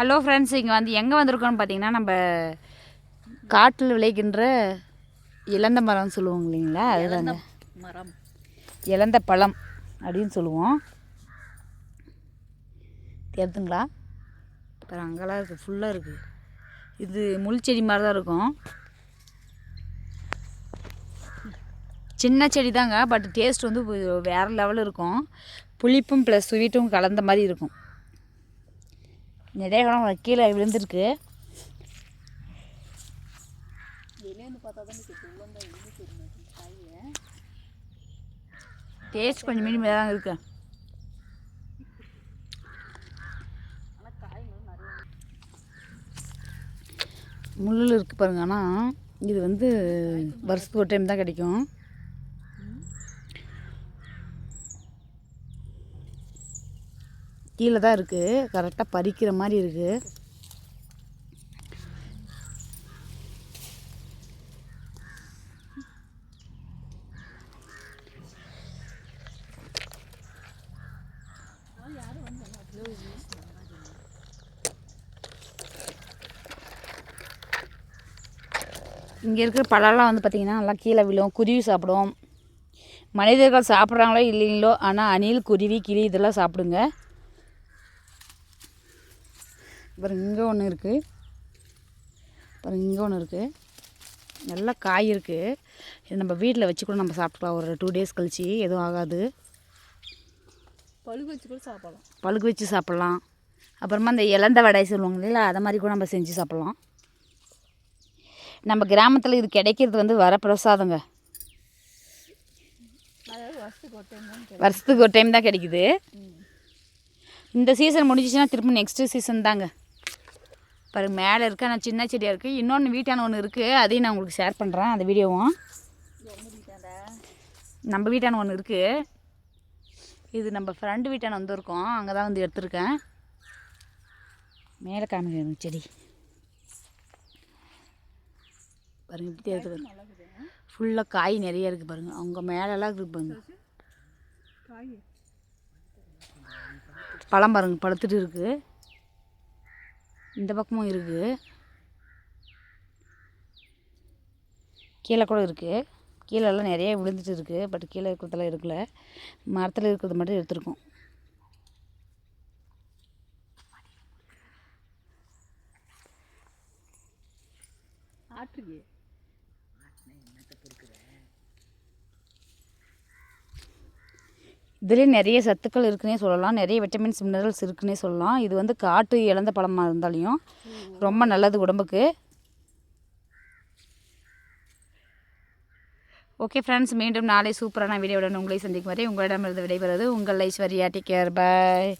Hello friends இங்கே வந்து எங்கே வந்திருக்கோம்னு பார்த்தீங்கன்னா நம்ம காட்டில் விளைகின்ற இளந்த மரம்னு சொல்லுவோம் இல்லைங்களா? அதுதாங்க. மரம். இளந்த பழம் அப்படின்னு சொல்லுவோம். தெரியுதுங்களா அப்புறம் அங்கெல்லாம் இருக்குது ஃபுல்லாக இருக்குது இது முள் செடி மாதிரி தான் இருக்கும். சின்ன செடி தாங்க பட் டேஸ்ட் வந்து வேற லெவலில் இருக்கும். புளிப்பும் ப்ளஸ் ஸ்வீட்டும் கலந்த மாதிரி இருக்கும். நிறைய காலம் கீழே விழுந்திருக்கு. பார்த்தா தான் டேஸ்ட் கொஞ்சம் மீடியமாக தான் இருக்கு. ஆனால் முள்ளில் இருக்குது பாருங்க ஆனால் இது வந்து வருஷத்துக்கு ஒரு டைம் தான் கிடைக்கும். கீழே தான் இருக்குது கரெக்டாக பறிக்கிற மாதிரி இருக்குது இங்கே இருக்கிற பழம்லாம் வந்து பார்த்திங்கன்னா நல்லா கீழே விழும். குருவி சாப்பிடும். மனிதர்கள் சாப்பிட்றாங்களோ இல்லைங்களோ ஆனால் அணில் குருவி கிளி இதெல்லாம் சாப்பிடுங்க. அப்புறம் இங்கே ஒன்று இருக்குது அப்புறம் இங்கே ஒன்று இருக்குது நல்லா காய் இருக்குது இது நம்ம வீட்டில் வச்சு கூட நம்ம சாப்பிட்டுக்கலாம். ஒரு டூ டேஸ் கழிச்சு எதுவும் ஆகாது. பழுகு வச்சு கூட சாப்பிடலாம். பழுக்கு வச்சு சாப்பிட்லாம். அப்புறமா அந்த இலந்த வடை சொல்லுவாங்க இல்லைங்களா அதை மாதிரி கூட நம்ம செஞ்சு சாப்பிட்லாம். நம்ம கிராமத்தில் இது கிடைக்கிறது வந்து வர பிரசாதங்க வருஷத்துக்கு ஒரு டைம் தான் கிடைக்குது. இந்த சீசன் முடிஞ்சிச்சுன்னா திரும்ப நெக்ஸ்ட்டு சீசன் தாங்க. பாருங்க மேலே இருக்க ஆனால் சின்ன செடியாக இருக்குது இன்னொன்று வீட்டான ஒன்று இருக்குது அதையும் நான் உங்களுக்கு ஷேர் பண்ணுறேன் அந்த வீடியோவும். நம்ம வீட்டான ஒன்று இருக்குது இது நம்ம ஃப்ரெண்டு வீட்டான வந்திருக்கோம். அங்கே தான் வந்து எடுத்திருக்கேன். மேலே காமிக்கணும் செடி. பாருங்கள் இப்படி இருக்குது ஃபுல்லாக காய் நிறைய இருக்குது பாருங்கள் அவங்க மேலெல்லாம் இருக்குது பாருங்கள் பழம் பாருங்கள் பழுத்துட்டு இருக்குது இந்த பக்கமும் இருக்குது கீழே கூட இருக்குது கீழெல்லாம் நிறைய விழுந்துட்டு இருக்குது பட் கீழே இருக்கிறதெல்லாம் இருக்கல மரத்தில் இருக்கிறது மட்டும் எடுத்துருக்கோம். ஆற்றுக்கு. இதுலேயே நிறைய சத்துக்கள் இருக்குன்னே சொல்லலாம். நிறைய விட்டமின்ஸ் மினரல்ஸ் இருக்குன்னே சொல்லலாம். இது வந்து காட்டு இழந்த பழமாக இருந்தாலையும் ரொம்ப நல்லது உடம்புக்கு. ஓகே ஃப்ரெண்ட்ஸ் மீண்டும் நாளை சூப்பரான வீடியோவுடன் உங்களை சந்திக்கும் வரை உங்களிடமிருந்து விடைபெறுவது உங்கள் ஐஸ்வர்யா. Take care bye